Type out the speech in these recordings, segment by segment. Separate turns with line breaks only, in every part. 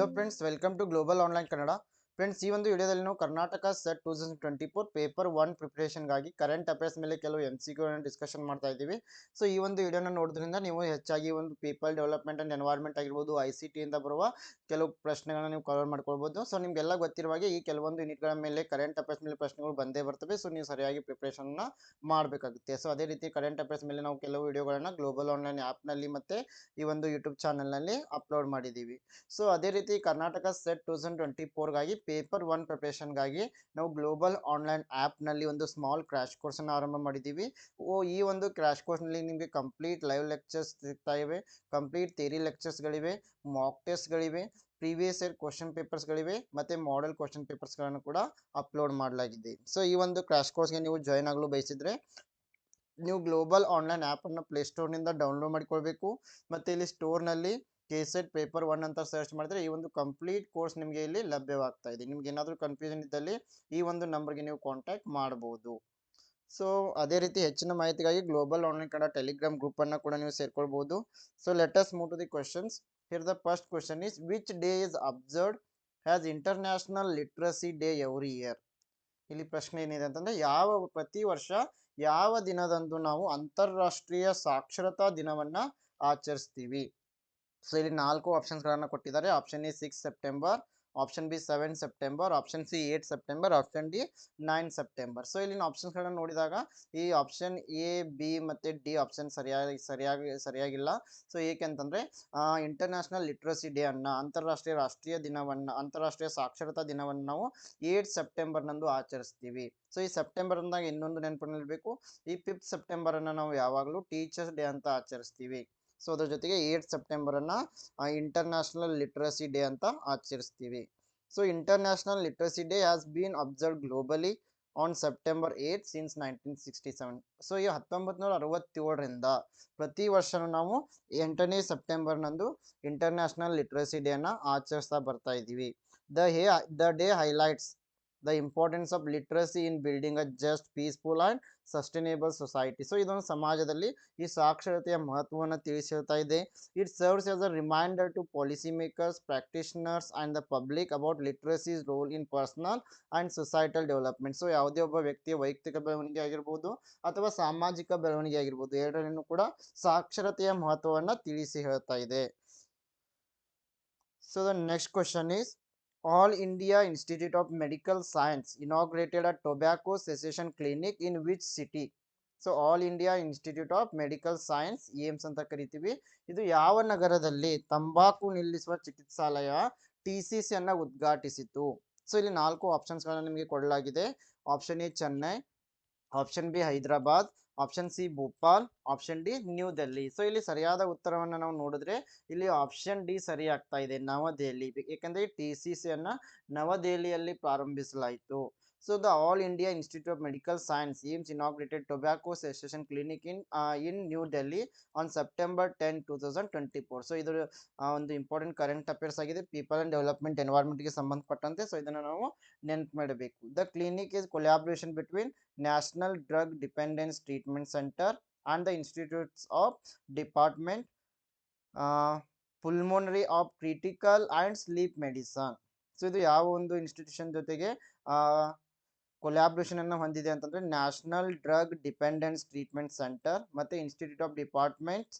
Hello friends welcome to global online Kannada friends ಈ ಒಂದು ವಿಡಿಯೋದಲ್ಲಿ ನಾವು Karnataka SET two thousand twenty four paper one ಪ್ರಿಪ್ರೇಷನ್ಗಾಗಿ current affairs ಮೇಲೆ ಕೆಲವು ಎಂ ಸಿ ಕ್ಯೂಗಳನ್ನು ಡಿಸ್ಕಷನ್ ಮಾಡ್ತಾ ಇದ್ದೀವಿ. ಸೊ ಈ ಒಂದು ವಿಡಿಯೋನ ನೋಡೋದ್ರಿಂದ ನೀವು ಹೆಚ್ಚಾಗಿ ಒಂದು ಪೀಪಲ್ ಡೆವಲಪ್ಮೆಂಟ್ ಆ್ಯಂಡ್ ಎನ್ವೈರ್ಮೆಂಟ್ ಆಗಿರ್ಬೋದು ಐ ಸಿ ಟಿಯಿಂದ ಬರುವ ಕೆಲವು ಪ್ರಶ್ನೆಗಳನ್ನ ನೀವು ಕವರ್ ಮಾಡ್ಕೊಳ್ಬೋದು. ಸೊ ನಿಮಗೆಲ್ಲ ಗೊತ್ತಿರುವ ಹಾಗೆ ಈ ಕೆಲವೊಂದು ಯೂನಿಟ್ಗಳ ಮೇಲೆ ಕರೆಂಟ್ ಅಫೇರ್ಸ್ ಮೇಲೆ ಪ್ರಶ್ನೆಗಳು ಬಂದೇ ಬರ್ತವೆ. ಸೊ ನೀವು ಸರಿಯಾಗಿ ಪ್ರಿಪ್ರೇಷನ್ನ ಮಾಡಬೇಕಾಗುತ್ತೆ. ಸೊ ಅದೇ ರೀತಿ ಕರೆಂಟ್ ಅಫೇರ್ಸ್ ಮೇಲೆ ನಾವು ಕೆಲವು ವಿಡಿಯೋಗಳನ್ನು ಗ್ಲೋಬಲ್ ಆನ್ಲೈನ್ ಆ್ಯಪ್ನಲ್ಲಿ ಮತ್ತು ಈ ಒಂದು ಯೂಟ್ಯೂಬ್ ಚಾನಲ್ನಲ್ಲಿ ಅಪ್ಲೋಡ್ ಮಾಡಿದ್ದೀವಿ. ಸೊ ಅದೇ ರೀತಿ Karnataka SET two thousand twenty ಫೋರ್ಗಾಗಿ paper one ಪ್ರಿಪ್ರೇಷನ್ಗಾಗಿ ನಾವು ಗ್ಲೋಬಲ್ ಆನ್ಲೈನ್ ಆ್ಯಪ್ನಲ್ಲಿ ಒಂದು ಸ್ಮಾಲ್ ಕ್ರ್ಯಾಶ್ ಕೋರ್ಸನ್ನು ಆರಂಭ ಮಾಡಿದ್ದೀವಿ. ಓ, ಈ ಒಂದು ಕ್ರ್ಯಾಶ್ ಕೋರ್ಸ್ನಲ್ಲಿ ನಿಮಗೆ ಕಂಪ್ಲೀಟ್ ಲೈವ್ ಲೆಕ್ಚರ್ಸ್ ಸಿಗ್ತಾ ಇವೆ, ಕಂಪ್ಲೀಟ್ ಥೇರಿ ಲೆಕ್ಚರ್ಸ್ಗಳಿವೆ ಮಾಕ್ ಟೆಸ್ಟ್ಗಳಿವೆ, ಪ್ರೀವಿಯಸ್ ಇಯರ್ ಕ್ವಶನ್ ಪೇಪರ್ಸ್ಗಳಿವೆ, ಮತ್ತು ಮಾಡೆಲ್ ಕ್ವಶನ್ ಪೇಪರ್ಸ್ಗಳನ್ನು ಕೂಡ ಅಪ್ಲೋಡ್ ಮಾಡಲಾಗಿದೆ. ಸೊ, ಈ ಒಂದು ಕ್ರ್ಯಾಶ್ ಕೋರ್ಸ್ಗೆ ನೀವು ಜಾಯ್ನ್ ಆಗಲು ಬಯಸಿದರೆ ನೀವು ಗ್ಲೋಬಲ್ ಆನ್ಲೈನ್ ಆ್ಯಪನ್ನು ಪ್ಲೇಸ್ಟೋರ್ನಿಂದ ಡೌನ್ಲೋಡ್ ಮಾಡಿಕೊಳ್ಬೇಕು. ಮತ್ತು ಇಲ್ಲಿ ಸ್ಟೋರ್ನಲ್ಲಿ ಕೆ ಸೆಟ್ ಪೇಪರ್ ಒನ್ ಅಂತ ಸರ್ಚ್ ಮಾಡಿದ್ರೆ ಈ ಒಂದು ಕಂಪ್ಲೀಟ್ ಕೋರ್ಸ್ ನಿಮಗೆ ಇಲ್ಲಿ ಲಭ್ಯವಾಗ್ತಾ ಇದೆ. ನಿಮ್ಗೆ ಏನಾದರೂ ಕನ್ಫ್ಯೂಷನ್ ಇದ್ದಲ್ಲಿ ಈ ಒಂದು ನಂಬರ್ಗೆ ನೀವು ಕಾಂಟ್ಯಾಕ್ಟ್ ಮಾಡ್ಬೋದು. ಸೊ ಅದೇ ರೀತಿ ಹೆಚ್ಚಿನ ಮಾಹಿತಿಗಾಗಿ ಗ್ಲೋಬಲ್ ಆನ್ಲೈನ್ ಕನ್ನಡ ಟೆಲಿಗ್ರಾಮ್ ಗ್ರೂಪನ್ನು ಕೂಡ ನೀವು ಸೇರ್ಕೊಳ್ಬೋದು. So let's move to the questions here the first question is which day is observed has international literacy day every year ಇಲ್ಲಿ ಪ್ರಶ್ನೆ ಏನಿದೆ ಅಂತಂದರೆ, ಯಾವ ಪ್ರತಿ ವರ್ಷ ಯಾವ ದಿನದಂದು ನಾವು ಅಂತಾರಾಷ್ಟ್ರೀಯ ಸಾಕ್ಷರತಾ ದಿನವನ್ನು ಆಚರಿಸ್ತೀವಿ? ಸೊ ಇಲ್ಲಿ ನಾಲ್ಕು ಆಪ್ಷನ್ಸ್ಗಳನ್ನು ಕೊಟ್ಟಿದ್ದಾರೆ. Option A six September option B seven September option C eight September option D nine September so ಇಲ್ಲಿನ ಆಪ್ಷನ್ಸ್ಗಳನ್ನು ನೋಡಿದಾಗ ಈ ಆಪ್ಷನ್ ಎ, ಬಿ ಮತ್ತು ಡಿ ಆಪ್ಷನ್ ಸರಿಯಾಗಿ ಸರಿಯಾಗಿ, ಸರಿಯಾಗಿಲ್ಲ. ಸೊ ಏಕೆಂತಂದರೆ ಇಂಟರ್ನ್ಯಾಷನಲ್ ಲಿಟ್ರಸಿ ಡೇ ಅನ್ನು, ಅಂತಾರಾಷ್ಟ್ರೀಯ ರಾಷ್ಟ್ರೀಯ ದಿನವನ್ನು, ಅಂತಾರಾಷ್ಟ್ರೀಯ ಸಾಕ್ಷರತಾ ದಿನವನ್ನು ನಾವು ಏಟ್ ಸೆಪ್ಟೆಂಬರ್ನಂದು ಆಚರಿಸ್ತೀವಿ. ಸೊ ಈ ಸೆಪ್ಟೆಂಬರ್ ಅಂದಾಗ ಇನ್ನೊಂದು ನೆನಪಿನಲ್ಲಿರಬೇಕು. ಈ ಫಿಫ್ತ್ ಸೆಪ್ಟೆಂಬರನ್ನು ನಾವು ಯಾವಾಗಲೂ ಟೀಚರ್ಸ್ ಡೇ ಅಂತ ಆಚರಿಸ್ತೀವಿ. ಸೊ, ಅದ್ರ ಜೊತೆಗೆ ಏಟ್ ಸೆಪ್ಟೆಂಬರನ್ನು ಇಂಟರ್ನ್ಯಾಷನಲ್ ಲಿಟ್ರಸಿ ಡೇ ಅಂತ ಆಚರಿಸ್ತೀವಿ. So international literacy day has been observe globally on September eight since nineteen sixty seven so ಈ ಹತ್ತೊಂಬತ್ತು ನೂರ ಅರವತ್ತೇಳರಿಂದ ಪ್ರತಿ ವರ್ಷನೂ ನಾವು ಎಂಟನೇ ಸೆಪ್ಟೆಂಬರ್ನಂದು ಇಂಟರ್ನ್ಯಾಷನಲ್ ಲಿಟ್ರಸಿ ಅನ್ನು ಆಚರಿಸ್ತಾ ಬರ್ತಾ ಇದ್ದೀವಿ the hey, the day highlights the importance of literacy in building a just peaceful and sustainable society so ಇದೊಂದು ಸಮಾಜದಲ್ಲಿ ಈ ಸಾಕ್ಷರತೆಯ ಮಹತ್ವವನ್ನು ತಿಳಿಸಿ ಹೇಳ್ತಾ ಇದೆ. It serves as a reminder to policy makers practitioners and the public about literacy's role in personal and societal development so ಯಾವುದೇ ಒಬ್ಬ ವ್ಯಕ್ತಿಯ ವೈಯಕ್ತಿಕ ಬೆಳವಣಿಗೆ ಆಗಿರ್ಬೋದು ಅಥವಾ ಸಾಮಾಜಿಕ ಬೆಳವಣಿಗೆ ಆಗಿರ್ಬೋದು, ಎರಡರಲ್ಲೂ ಕೂಡ ಸಾಕ್ಷರತೆಯ ಮಹತ್ವವನ್ನು ತಿಳಿಸಿ ಹೇಳ್ತಾ ಇದೆ. So the next question is All India Institute of Medical Science inaugurated a tobacco cessation clinic in which city? So all India institute of medical science AIIMS ಅಂತ ಕರಿತೀವಿ. ಇದು ಯಾವ ನಗರದಲ್ಲಿ ತಂಬಾಕು ನಿಲ್ಲಿಸುವ ಚಿಕಿತ್ಸಾಲಯ ಟಿ ಸಿ ಸಿಯನ್ನು ಉದ್ಘಾಟಿಸಿತು ಸೊ ಇಲ್ಲಿ ನಾಲ್ಕು ಆಪ್ಷನ್ಸ್ಗಳನ್ನ ನಿಮಗೆ ಕೊಡಲಾಗಿದೆ. Option A Chennai option B Hyderabad option C Bhopal option D new Delhi so ಇಲ್ಲಿ ಸರಿಯಾದ ಉತ್ತರವನ್ನು ನಾವು ನೋಡಿದ್ರೆ ಇಲ್ಲಿ ಆಪ್ಷನ್ ಡಿ ಸರಿ ಆಗ್ತಾ ಇದೆ ನವದೆಹಲಿ. ಏಕೆಂದರೆ ಟಿ ಸಿ ಸಿಯನ್ನು ನವದೆಹಲಿಯಲ್ಲಿ ಪ್ರಾರಂಭಿಸಲಾಯಿತು. All India institute of medical science AIIMS inaugurated tobacco cessation clinic in in new Delhi on September ten two thousand twenty four so ಇದು ಒಂದು ಇಂಪಾರ್ಟೆಂಟ್ ಕರೆಂಟ್ ಅಫೇರ್ಸ್ ಆಗಿದೆ. ಪೀಪಲ್ ಆ್ಯಂಡ್ ಡೆವಲಪ್ಮೆಂಟ್ ಎನ್ವೈರ್ಮೆಂಟ್ಗೆ ಸಂಬಂಧಪಟ್ಟಂತೆ. So ಇದನ್ನು ನಾವು ನೆನ್ಪು ಮಾಡಬೇಕು. The clinic is collaboration between national drug dependence treatment centre and the institutes of department pulmonary of critical and sleep medicine so ಇದು ಯಾವ ಒಂದು ಇನ್ಸ್ಟಿಟ್ಯೂಷನ್ ಜೊತೆಗೆ ಕೊಲ್ಯಾಬ್ರೇಷನ್ ಅನ್ನು ಹೊಂದಿದೆ ಅಂತಂದ್ರೆ national drug dependence treatment centre ಮತ್ತು institute of departments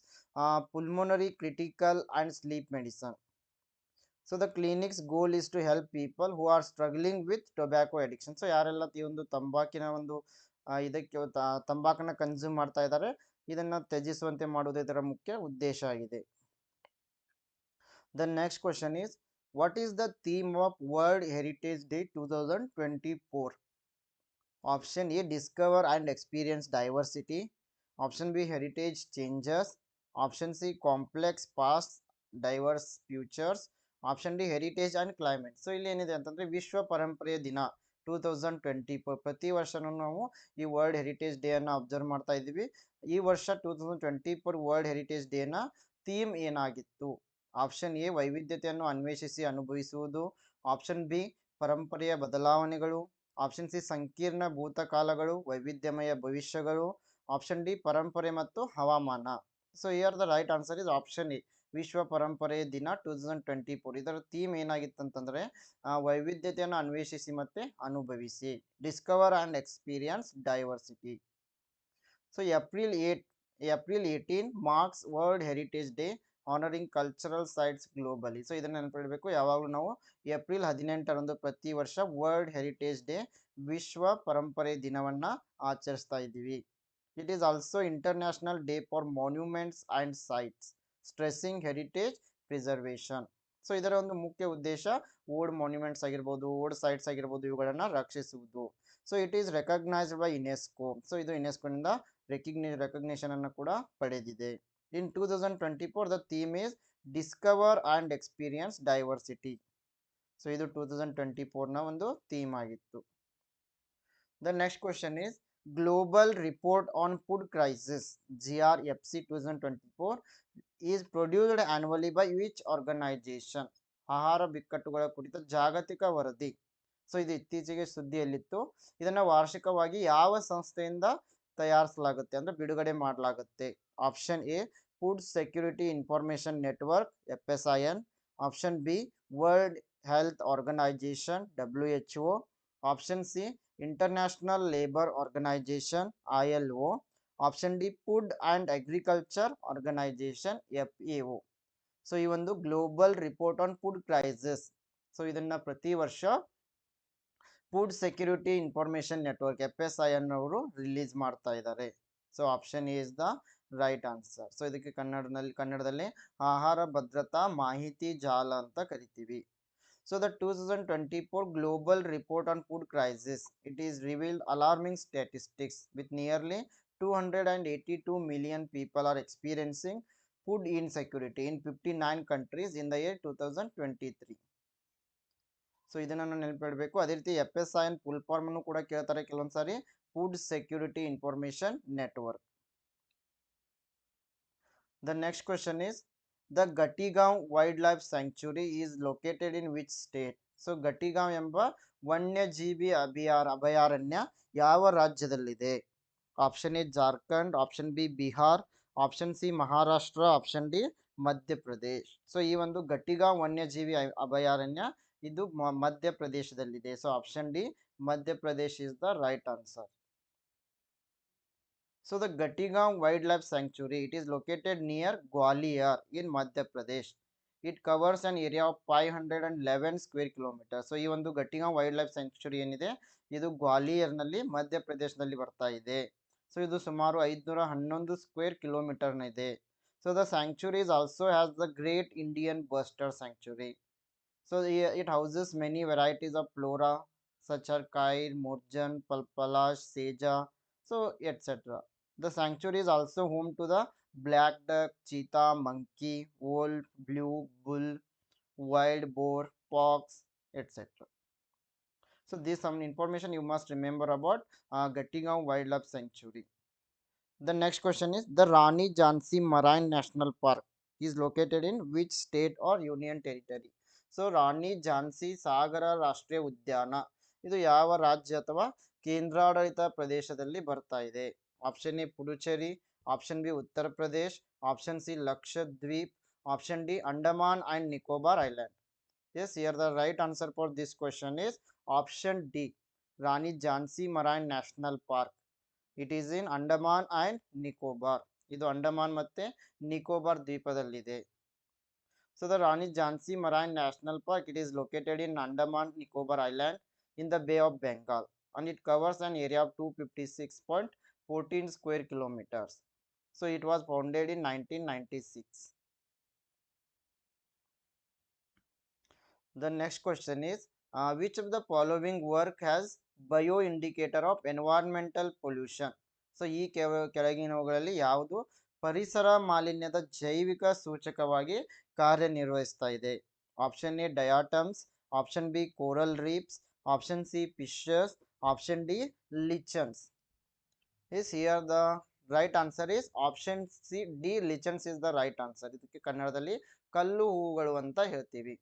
pulmonary critical and sleep medicine so the clinic's goal is to help people who are struggling with tobacco addiction so ಯಾರೆಲ್ಲ ಈ ಒಂದು ತಂಬಾಕಿನ ಒಂದು ಇದಕ್ಕೆ ತಂಬಾಕನ್ನ ಕನ್ಸ್ಯೂಮ್ ಮಾಡ್ತಾ ಇದ್ದಾರೆ ಇದನ್ನು ತ್ಯಜಿಸುವಂತೆ ಮಾಡುವುದು ಇದರ ಮುಖ್ಯ ಉದ್ದೇಶ ಆಗಿದೆ. The next question is what is the theme of world heritage day two thousand twenty four option A discover and experience diversity option B heritage changes option C complex past diverse futures option D heritage and climate so ಇಲ್ಲಿ ಏನಿದೆ ಅಂತಂದರೆ ವಿಶ್ವ ಪರಂಪರೆಯ ದಿನ two thousand twenty ಪ್ರತಿ ವರ್ಷನೂ ನಾವು ಈ ವರ್ಲ್ಡ್ ಹೆರಿಟೇಜ್ ಡೇಯನ್ನು ಅಬ್ಸರ್ವ್ ಮಾಡ್ತಾ ಇದ್ದೀವಿ. ಈ ವರ್ಷ two thousand twenty four world heritage ಡೇನ theme ಏನಾಗಿತ್ತು? ಆಪ್ಷನ್ ಎ ವೈವಿಧ್ಯತೆಯನ್ನು ಅನ್ವೇಷಿಸಿ, ಅನುಭವಿಸುವುದು. ಆಪ್ಷನ್ ಬಿ ಪರಂಪರೆಯ ಬದಲಾವಣೆಗಳು. ಆಪ್ಷನ್ ಸಿ ಸಂಕೀರ್ಣ ಭೂತಕಾಲಗಳು, ವೈವಿಧ್ಯಮಯ ಭವಿಷ್ಯಗಳು. ಆಪ್ಷನ್ ಡಿ ಪರಂಪರೆ ಮತ್ತು ಹವಾಮಾನ. So year the right answer is option A ವಿಶ್ವ ಪರಂಪರೆ ದಿನ ಟೂ ತೌಸಂಡ್ ಟ್ವೆಂಟಿ ಫೋರ್ ಇದರ ಥೀಮ್ ಏನಾಗಿತ್ತು ಅಂತಂದ್ರೆ ವೈವಿಧ್ಯತೆಯನ್ನು ಅನ್ವೇಷಿಸಿ ಮತ್ತು ಅನುಭವಿಸಿ. Discover and experience diversity so April eight April eighteen marks world heritage day honouring cultural sites globally so ಇದನ್ನ ನೆನಪಿಡಬೇಕು. ಯಾವಾಗಲೂ ನಾವು ಏಪ್ರಿಲ್ ಹದಿನೆಂಟರಂದು ಪ್ರತಿ ವರ್ಷ ವರ್ಲ್ಡ್ ಹೆರಿಟೇಜ್ ಡೇ ವಿಶ್ವ ಪರಂಪರೆ ದಿನವನ್ನ ಆಚರಿಸ್ತಾ ಇದ್ದೀವಿ. It is also international day for monuments and sites stressing heritage preservation so ಇದರ ಒಂದು ಮುಖ್ಯ ಉದ್ದೇಶ ಓಲ್ಡ್ ಮಾನ್ಯುಮೆಂಟ್ಸ್ ಆಗಿರ್ಬೋದು, ಓಲ್ಡ್ ಸೈಟ್ಸ್ ಆಗಿರ್ಬೋದು, ಇವುಗಳನ್ನು ರಕ್ಷಿಸುವುದು. So it is recognised by UNESCO so ಇದು ಯುನೆಸ್ಕೋನಿಂದ ರೆಕಗ್ನಿ ರೆಕಗ್ನೇಷನನ್ನು ಕೂಡ ಪಡೆದಿದೆ. In two thousand twenty four the theme Experience diversity so ಇದು ಟೂ ತೌಸಂಡ್ ಟ್ವೆಂಟಿ ಫೋರ್ನ ಒಂದು ಥೀಮ್ ಆಗಿತ್ತು. The next question is global report on food crisis G R F C two thousand twenty four is produced annually by which organization ಆಹಾರ ಬಿಕ್ಕಟ್ಟುಗಳ ಕುರಿತ ಜಾಗತಿಕ ವರದಿ. So ಇದು ಇತ್ತೀಚೆಗೆ ಸುದ್ದಿಯಲ್ಲಿತ್ತು. ಇದನ್ನು ವಾರ್ಷಿಕವಾಗಿ ಯಾವ ಸಂಸ್ಥೆಯಿಂದ ತಯಾರಿಸಲಾಗುತ್ತೆ ಅಂದರೆ ಬಿಡುಗಡೆ ಮಾಡಲಾಗುತ್ತೆ. Option A food security information network F S I N option B world health organisation W H O option C international labour organisation I L O option D food and agriculture organisation F A O so ಒಂದು global report on food crisis so ಇದನ್ನ ಪ್ರತಿ ವರ್ಷ food security information network F S I ಅನ್ನೋರು ಅವರು release ಮಾಡ್ತಾ ಇದ್ದಾರೆ. So option A is the right answer so ಇದಕ್ಕೆ ಕನ್ನಡದಲ್ಲಿ ಕನ್ನಡದಲ್ಲಿ ಆಹಾರ ಭದ್ರತಾ ಮಾಹಿತಿ ಜಾಲ ಅಂತ ಕರಿತೀವಿ. So the two thousand twenty four global report on food crisis it is revealed alarming statistics with nearly two hundred and eighty two million people are experiencing food insecurity in fifty nine countries in the year two thousand twenty three so ಇದನ್ನು ನಾನು ನೆನಪಿಡಬೇಕು ಅದೇ ರೀತಿ F S I N full form ಅನ್ನು ಕೂಡ ಕೇಳ್ತಾರೆ. ಕೆಲವೊಂದು food security information network next question is the Ghatigaon wildlife sanctuary is located in which state so Ghatigaon ಎಂಬ ವನ್ಯಜೀವಿ ಅಭಯಾರ, ಅಭಯಾರಣ್ಯ ಯಾವ ರಾಜ್ಯದಲ್ಲಿದೆ? Option A Jharkhand option B Bihar option C Maharashtra option D Madhya Pradesh so ಈ ಒಂದು ಗಟ್ಟಿಗಾಂವ್ ವನ್ಯಜೀವಿ ಅಭಯಾರಣ್ಯ ಇದು ಮಧ್ಯಪ್ರದೇಶದಲ್ಲಿದೆ. So option D Madhya Pradesh is the right answer Ghatigaon wildlife sanctuary it is located near Gwalior in Madhya Pradesh it covers an area of five hundred eleven square kilometre so ಈ ಒಂದು ಗಟ್ಟಿಗಾಂವ್ wildlife sanctuary ಏನಿದೆ? ಇದು ಗ್ವಾಲಿಯರ್ನಲ್ಲಿ ಮಧ್ಯಪ್ರದೇಶದಲ್ಲಿ ಬರ್ತಾ ಇದೆ. So ಇದು ಸುಮಾರು ಐದುನೂರ ಹನ್ನೊಂದು ಸ್ಕ್ವೇರ್ ಕಿಲೋಮೀಟರ್ನ ಇದೆ so the sanctuary is also has the great Indian bustard sanctuary so it houses many varieties of flora such as kite, murjan, palpalash, seja, so etc. The sanctuary is also home to the black duck, cheetah, monkey, wolf, blue bull, wild boar, fox, etc. So this some information you must remember about uh, Gattingaon Wildlife Sanctuary. The next question is the Rani Jhansi Marine National Park is located in which state or union territory? So Rani Jhansi ಸಾಗರ ರಾಷ್ಟ್ರೀಯ ಉದ್ಯಾನ ಇದು ಯಾವ ರಾಜ್ಯ ಅಥವಾ ಕೇಂದ್ರಾಡಳಿತ ಪ್ರದೇಶದಲ್ಲಿ ಬರ್ತಾ ಇದೆ. Option A Puducherry, option B Uttar Pradesh, option C Lakshadweep, option D Andaman and Nicobar island. Yes, here the right answer for this question is option D, Rani Jhansi marine national park. It is in Andaman and Nicobar. ಇದು ಅಂಡಮಾನ್ ಮತ್ತೆ Nicobar ದ್ವೀಪದಲ್ಲಿದೆ. So, the Rani Jhansi marine national park, it is located in Andaman, Nicobar island, in the bay of Bengal and it covers an area of 256.14 square kilometers. So it was founded in 1996. The next question is, uh, which of the following work has bioindicator of environmental pollution? So ಈ ಕೆಳ ಕೆಳಗಿನವುಗಳಲ್ಲಿ ಯಾವುದು ಪರಿಸರ ಮಾಲಿನ್ಯದ ಜೈವಿಕ ಸೂಚಕವಾಗಿ ಕಾರ್ಯನಿರ್ವಹಿಸ್ತಾ ಇದೆ option A diatoms option B coral reefs option C fishers option D lichens is here the right answer is option C D lichens is the right answer ಇದಕ್ಕೆ ಕನ್ನಡದಲ್ಲಿ ಕಲ್ಲು ಹೂಗಳು ಅಂತ ಹೇಳ್ತೀವಿ.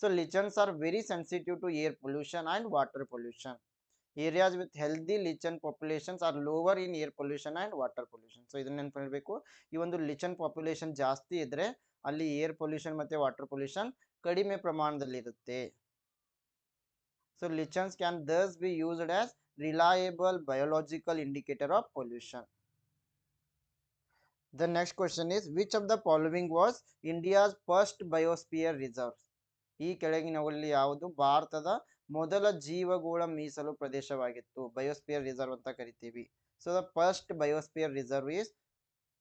So lichens are very sensitive to air pollution and water pollution areas with healthy lichen populations are lower in air pollution and water pollution so ಇದನ್ನ ನೆನಪಿರಬೇಕು ಈ ಒಂದು ಲಿಚನ್ ಪಾಪ್ಯುಲೇಷನ್ ಜಾಸ್ತಿ ಇದ್ರೆ ಅಲ್ಲಿ ಏರ್ ಪೊಲ್ಯೂಷನ್ ಮತ್ತು ವಾಟರ್ ಪೊಲ್ಯೂಷನ್ ಕಡಿಮೆ ಪ್ರಮಾಣದಲ್ಲಿರುತ್ತೆ. So lichens can thus be used as reliable biological indicator of pollution the next question is which of the following was India's first biosphere reserve ಈ ಕೆಳಗಿನವುಗಳಲ್ಲಿ ಯಾವುದು? ಭಾರತದ ಮೊದಲ ಜೀವಗೋಳ ಮೀಸಲು ಪ್ರದೇಶವಾಗಿತ್ತು. ಬಯೋಸ್ಪಿಯರ್ ರಿಸರ್ವ್ ಅಂತ ಕರಿತೀವಿ. So the first biosphere reserve is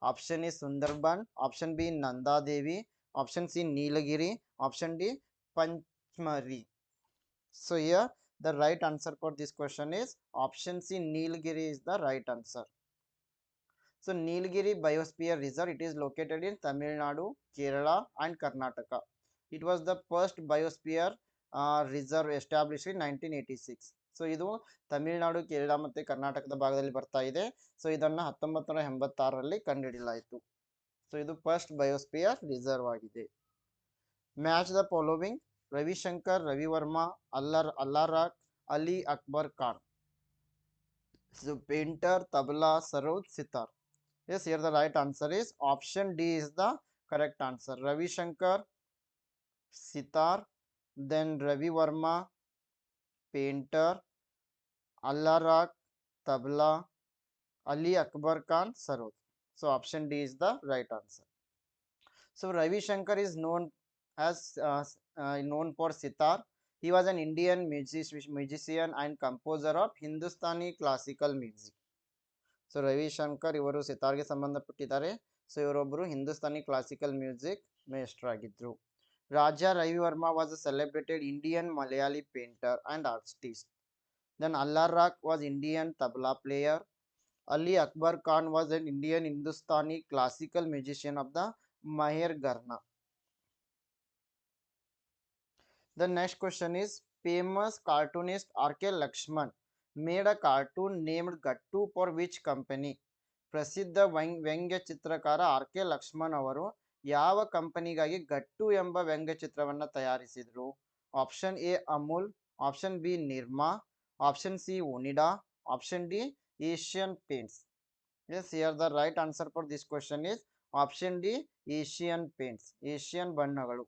option is Sundarban option B Nanda Devi option C Nilgiri option D Pachmarhi so here the right answer for this question is option C Nilgiri is the right answer. So Nilgiri Biosphere Reserve it is located in Tamil Nadu, Kerala and Karnataka. It was the first biosphere uh, reserve established in 1986. So ಇದು ತಮಿಳುನಾಡು ಕೇರಳ ಮತ್ತು ಕರ್ನಾಟಕದ ಭಾಗದಲ್ಲಿ ಬರ್ತಾ ಇದೆ so ಇದನ್ನು ಹತ್ತೊಂಬತ್ತು ನೂರ ಎಂಬತ್ತಾರರಲ್ಲಿ ಕಂಡುಹಿಡಿಯಲಾಯಿತು ಸೊ ಇದು ಫಸ್ಟ್ ಬಯೋಸ್ಪಿಯರ್ ರಿಸರ್ವ್ ಆಗಿದೆ match Ravi Shankar Ravi Varma ಅಲ್ಲರ್ Alla Rakha Ali Akbar Khan so painter tabla Saroj sitar yes here the right answer is option D is the correct answer Ravi Shankar sitar then Ravi Varma painter Alla Rakha tabla Ali Akbar Khan Saroj so option D is the right answer so Ravi Shankar is known as uh, uh, known for sitar. He was an Indian music, musician and composer of Hindustani classical music. So Ravi Shankar ಇವರು ಸಿತಾರ್ಗೆ ಸಂಬಂಧಪಟ್ಟಿದ್ದಾರೆ so ಇವರೊಬ್ಬರು Hindustani classical music master ಆಗಿದ್ರು Raja Ravi Varma was a celebrated Indian Malayali painter and artist then Alla Rakha was Indian tabla player Ali Akbar Khan was an Indian Hindustani classical musician of the Maher Gharna. The next question is, famous cartoonist R.K. Lakshman made a cartoon named Gattu for which company? ಪ್ರಸಿದ್ಧ ವ್ಯಂಗ್ ವ್ಯಂಗ್ಯ ಚಿತ್ರಕಾರ R K Lakshman ಅವರು ಯಾವ ಕಂಪನಿಗಾಗಿ ಗಟ್ಟು ಎಂಬ ವ್ಯಂಗ್ಯ ತಯಾರಿಸಿದರು ತಯಾರಿಸಿದ್ರು option A Amul, option B Nirma, option C Onida, option D Asian Paints yes here the right answer for this question is option D Asian Paints, Asian ಬಣ್ಣಗಳು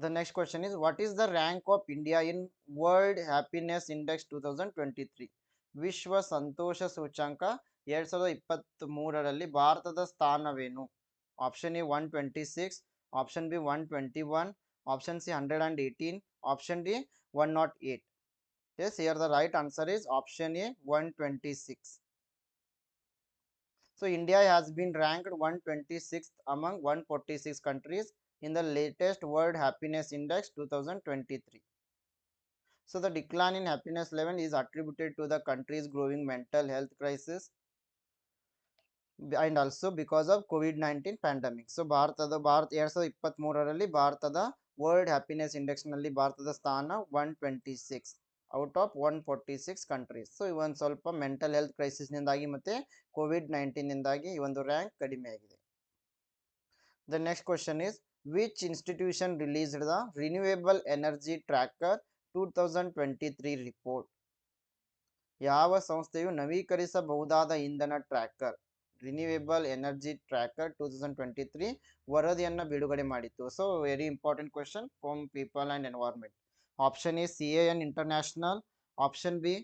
The next question is, what is the rank of India in World Happiness Index 2023? ವಿಶ್ವ ಸಂತೋಷ ಸೂಚಾಂಕ ಎರಡ್ ಸಾವಿರದ ಇಪ್ಪತ್ತ್ ಮೂರರಲ್ಲಿ ಭಾರತದ ಸ್ಥಾನವೇನು? Option A one twenty six option B one twenty one option C hundred and eighteen option D one naught eight yes here the right answer is option A one twenty six so India has been ranked one twenty six among one forty six countries in the latest World Happiness Index 2023. So the decline in happiness level is attributed to the country's growing mental health crisis and also because of COVID-19 pandemic. So ಭಾರತದ ಭಾರತ ಎರಡ್ ಸಾವಿರದ ಇಪ್ಪತ್ತ್ ಮೂರರಲ್ಲಿ ಭಾರತದ world happiness ಇಂಡೆಕ್ಸ್ನಲ್ಲಿ ಭಾರತದ ಸ್ಥಾನ one twenty six out of one forty six countries so ಇವೊಂದು ಸ್ವಲ್ಪ ಮೆಂಟಲ್ ಹೆಲ್ತ್ ಕ್ರೈಸಿಸ್ನಿಂದಾಗಿ ಮತ್ತು ಕೋವಿಡ್ ನೈನ್ಟೀನಿಂದಾಗಿ ಈ ಒಂದು the rank ಆಗಿದೆ the next question is the renewable energy tracker two thousand twenty three report ಯಾವ ಸಂಸ್ಥೆಯು ನವೀಕರಿಸಬಹುದಾದ ಇಂಧನ tracker? Renewable energy tracker two thousand twenty three ವರದಿಯನ್ನು ಬಿಡುಗಡೆ ಮಾಡಿತ್ತು. So very important question from people and environment option A C A N international option B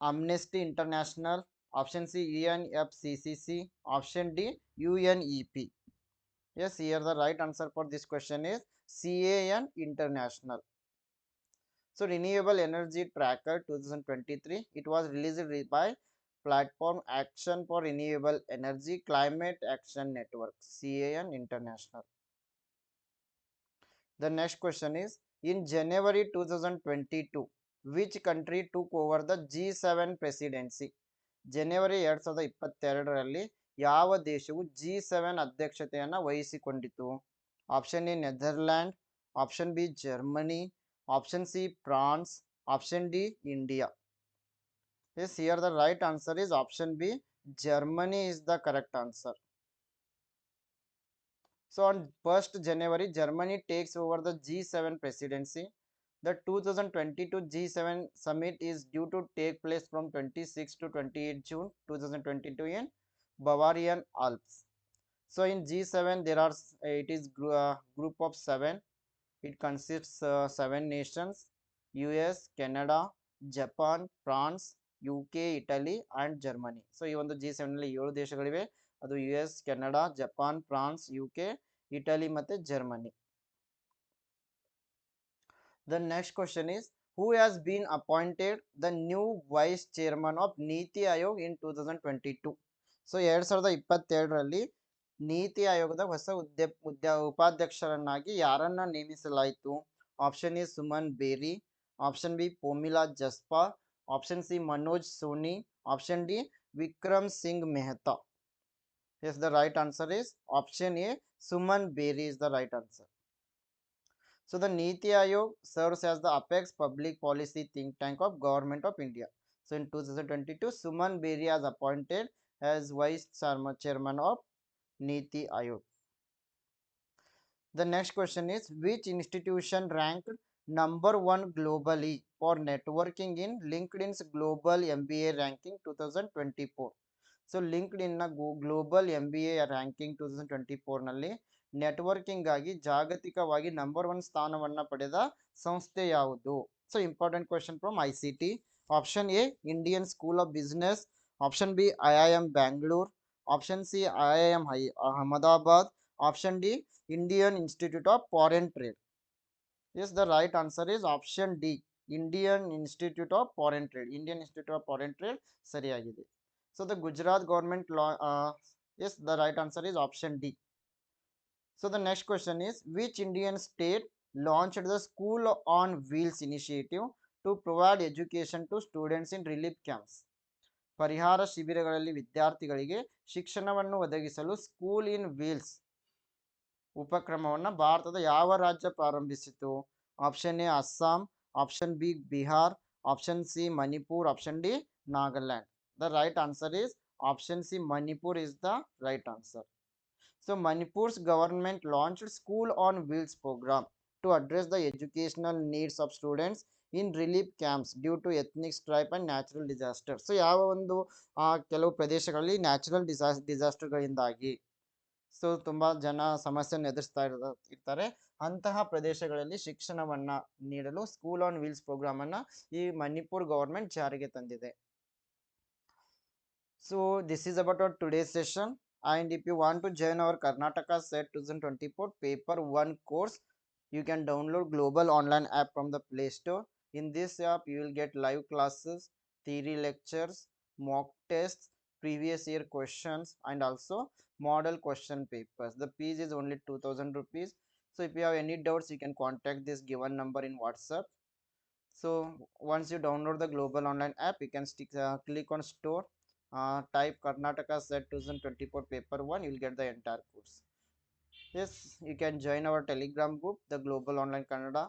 amnesty international option C E N F C C C option D U N E P Yes, here the right answer for this question is CAN International. So Renewable Energy Tracker 2023, it was released re- by Platform Action for Renewable Energy Climate Action Network, CAN International. The next question is, in January 2022, which country took over the G7 presidency? ಜನವರಿ ಎರಡ್ ಸಾವಿರದ ಇಪ್ಪತ್ತೆರಡರಲ್ಲಿ ಯಾವ ದೇಶವು G seven ಅಧ್ಯಕ್ಷತೆಯನ್ನು ವಹಿಸಿಕೊಂಡಿತು option A Netherland, option B Germany, option C France, option D India. Yes, here the right answer is option B, Germany is the correct answer. So, on first January, Germany takes over the G seven presidency The 2022 G7 summit is due to take place from 26 to 28 June 2022 in Bavarian Alps. So in G7 there are s- uh, it is gr- uh, group of seven. It consists uh, seven nations: US, Canada, Japan, France, UK, Italy and Germany. So ಈ ಒಂದು G ಸೆವೆನ್ನಲ್ಲಿ ಏಳು ದೇಶಗಳಿವೆ ಅದು U S Canada Japan France U K Italy ಮತ್ತು Germany the next question is who has been appointed the new vice chairman of NITI Aayog in two thousand twenty two so ಎರಡು ಸಾವಿರದ ಇಪ್ಪತ್ತೆರಡರಲ್ಲಿ ನೀತಿ ಆಯೋಗದ ಹೊಸ ಹುದ್ದೆ ಹುದ್ದೆ ಉಪಾಧ್ಯಕ್ಷರನ್ನಾಗಿ ಯಾರನ್ನ ನೇಮಿಸಲಾಯಿತು? Option A Suman Bery option B Pomila Jaspal option C Manoj Soni option D Vikram Singh Mehta. Yes the right answer is option A Suman Bery is the right answer So the Niti Aayog serves as the apex public policy think tank of Government of India. So in 2022, Suman Beri was appointed as vice chairman, of Niti Aayog. The next question is which institution ranked number 1 globally for networking in LinkedIn's global MBA ranking 2024? So ಲಿಂಕ್ಡ್ಇನ್ನ global M B A ranking two thousand twenty ಫೋರ್ನಲ್ಲಿ networking ಆಗಿ ಜಾಗತಿಕವಾಗಿ number one ಸ್ಥಾನವನ್ನು ಪಡೆದ ಸಂಸ್ಥೆ ಯಾವುದು so important question from I C T option A Indian school of business option B I I M Bangalore option C I I M high Ahmedabad option D Indian institute of foreign trade is the right answer is option D Indian institute of foreign trade Indian institute of foreign trade ಸರಿಯಾಗಿದೆ so the Gujarat government law is the right answer is option D so the next question is which Indian state launched the school on wheels initiative to provide education to ಪರಿಹಾರ ಶಿಬಿರಗಳಲ್ಲಿ ವಿದ್ಯಾರ್ಥಿಗಳಿಗೆ ಶಿಕ್ಷಣವನ್ನು ಒದಗಿಸಲು school ಇನ್‌ wheels ಉಪಕ್ರಮವನ್ನು ಭಾರತದ ಯಾವ ರಾಜ್ಯ ಪ್ರಾರಂಭಿಸಿತು? Option A Assam, option B Bihar, option C Manipur, option D Nagaland. The right answer is option C Manipur is the right answer. So, Manipur's government launch school on wheels program to address the educational needs of students in relief camps due to ethnic strife and natural disaster so ಯಾವ ಒಂದು ಕೆಲವು ಪ್ರದೇಶಗಳಲ್ಲಿ natural ಡಿಸಾಸ್ ಡಿಸಾಸ್ಟರ್ಗಳಿಂದಾಗಿ so ತುಂಬ ಜನ ಸಮಸ್ಯೆಯನ್ನು ಎದುರಿಸ್ತಾ ಇರ ಇರ್ತಾರೆ ಅಂತಹ ಪ್ರದೇಶಗಳಲ್ಲಿ ಶಿಕ್ಷಣವನ್ನು ನೀಡಲು ಸ್ಕೂಲ್ ಆನ್ ವೀಲ್ಸ್ ಪ್ರೋಗ್ರಾಮನ್ನು ಈ ಮಣಿಪುರ್ ಗೌರ್ಮೆಂಟ್ ಜಾರಿಗೆ ತಂದಿದೆ So this is session our if session. And if you want to join our Karnataka twenty 2024 Paper 1 course, you can download Global Online app from the Play Store. In this app, you will get live classes, theory lectures, mock tests, previous year questions, and also model question papers. The fees is only 2000 rupees. So if you have any doubts, you can contact this given number in WhatsApp. So once you download the Global Online app, you can stick, uh, click on store uh, type Karnataka set 2024 paper 1 you will get the entire course yes you can join our telegram group the global online Kannada